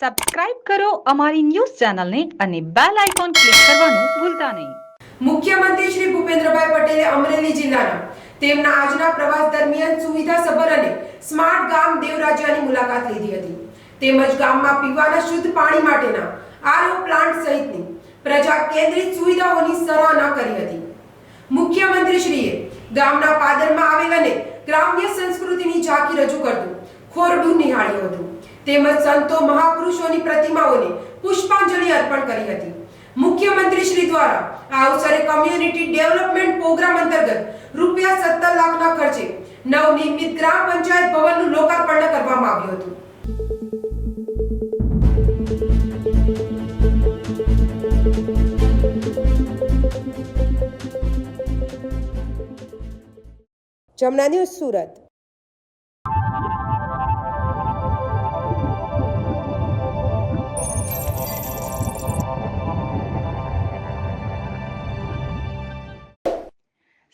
Subscribe કરો અમારી news ચેનલને અને બેલ આઇકોન ક્લિક કરવાનું ભૂલતા નહીં. મુખ્યમંત્રી શ્રી ભૂપેન્દ્રભાઈ પટેલે અમરેલી જિલ્લાના તેમના આજના પ્રવાસ દરમિયાન સુવિધાસભર અને સ્માર્ટ ગામ દેવરાજાની મુલાકાત લીધી હતી. તેમજ ગામમાં પીવાના શુદ્ધ પાણી માટેના આરઓ પ્લાન્ટ સહિતની પ્રજા કેન્દ્રિત સુવિધાઓની સરાહના કરી હતી. મુખ્યમંત્રી શ્રીએ ગામના પાદરમાં આવેલ અને ગ્રામ્ય સંસ્કૃતિની ઝાંખી રજૂ કરતું ખોરડું નિહાળ્યું હતું. તેમજ સંતો મહાપુરુષોની પ્રતિમાઓને પુષ્પાંજલિ અર્પણ કરી હતી. મુખ્યમંત્રી શ્રી દ્વારા આ અવસરે કમ્યુનિટી ડેવલપમેન્ટ પ્રોગ્રામ અંતર્ગત રૂપિયા સત્તર લાખના ખર્ચે નવનિર્મિત ગ્રામ પંચાયત ભવનનું લોકાર્પણ કરવામાં આવ્યું હતું. જમના સુરત.